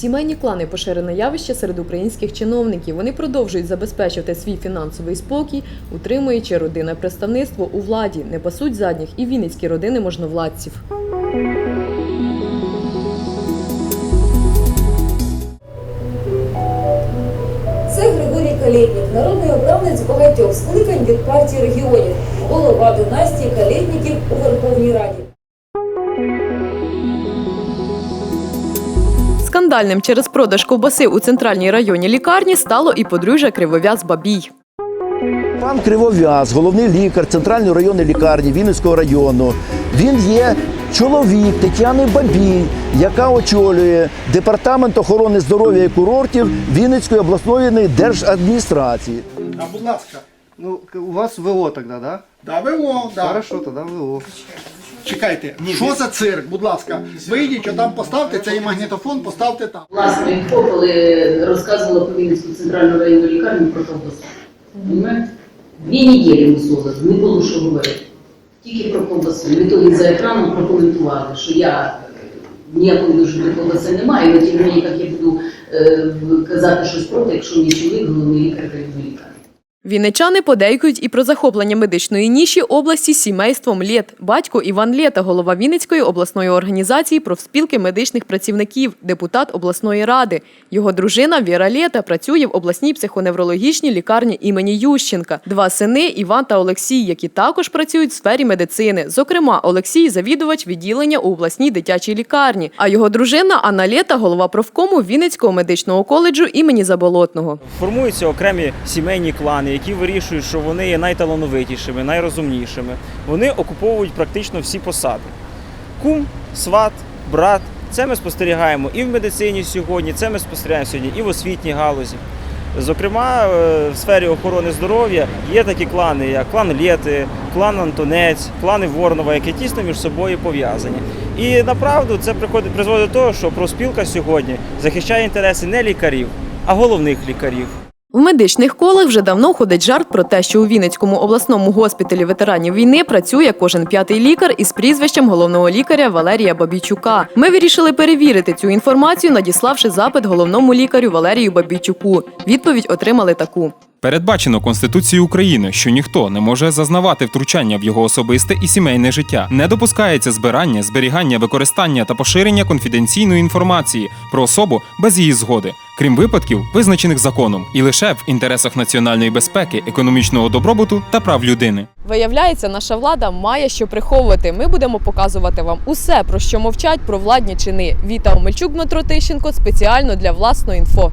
Сімейні клани поширене явище серед українських чиновників. Вони продовжують забезпечувати свій фінансовий спокій, утримуючи родинне представництво у владі, не пасуть задніх і вінницькі родини можновладців. Це Григорій Калєтнік, народний обранець багатьох скликань від партії регіонів, голова династії Калєтніків у Верховній Раді. Скандальним через продаж ковбаси у центральній районній лікарні стало і подружжя Кривов'яз Бабій. Пан Кривов'яз, головний лікар Центральної районної лікарні Вінницького району. Він є чоловік Тетяни Бабій, яка очолює департамент охорони здоров'я і курортів Вінницької обласної держадміністрації. А будь ласка, Ну, у вас ВО тогда, да? да, ВО, да. Хорошо, тогда ВО. Чекайте, що за цирк, будь ласка, вийдіть, там поставте цей магнітофон, поставте там. Власне, коли розказувала по Вінницьку центральну районну лікарню про ковбасу. Понимаєте? Дві неділі мусила, не було що говорити. Тільки про ковбасу. І то за екраном прокоментували, що я е, ніякої дуже до ковбаси не маю, але тим не як я буду е, казати щось проти, якщо мій чоловік головний лікар районної лікарні. Вінничани подейкують і про захоплення медичної ніші області сімейством Лєт. Батько Іван Лєта, голова Вінницької обласної організації профспілки медичних працівників, депутат обласної ради. Його дружина Віра Лєта працює в обласній психоневрологічній лікарні імені Ющенка. Два сини Іван та Олексій, які також працюють в сфері медицини. Зокрема, Олексій завідувач відділення у обласній дитячій лікарні. А його дружина Анна Лєта, голова профкому Вінницького медичного коледжу імені Заболотного. Формуються окремі сімейні клани, які вирішують, що вони є найталановитішими, найрозумнішими. Вони окуповують практично всі посади. Кум, сват, брат. Це ми спостерігаємо і в медицині сьогодні, це ми спостерігаємо сьогодні і в освітній галузі. Зокрема, е, в сфері охорони здоров'я є такі клани, як клан Лєти, клан Антонець, клани Воронова, які тісно між собою пов'язані. І направду це приходить призводить до того, що профспілка сьогодні захищає інтереси не лікарів, а головних лікарів. В медичних колах вже давно ходить жарт про те, що у Вінницькому обласному госпіталі ветеранів війни працює кожен п'ятий лікар із прізвищем головного лікаря Валерія Бабійчука. Ми вирішили перевірити цю інформацію, надіславши запит головному лікарю Валерію Бабійчуку. Відповідь отримали таку. Передбачено Конституцією України, що ніхто не може зазнавати втручання в його особисте і сімейне життя. Не допускається збирання, зберігання, використання та поширення конфіденційної інформації про особу без її згоди, крім випадків, визначених законом, і лише в інтересах національної безпеки, економічного добробуту та прав людини. Виявляється, наша влада має що приховувати. Ми будемо показувати вам усе, про що мовчать про владні чини. Віта Омельчук, Дмитро Тищенко спеціально для власної інфо.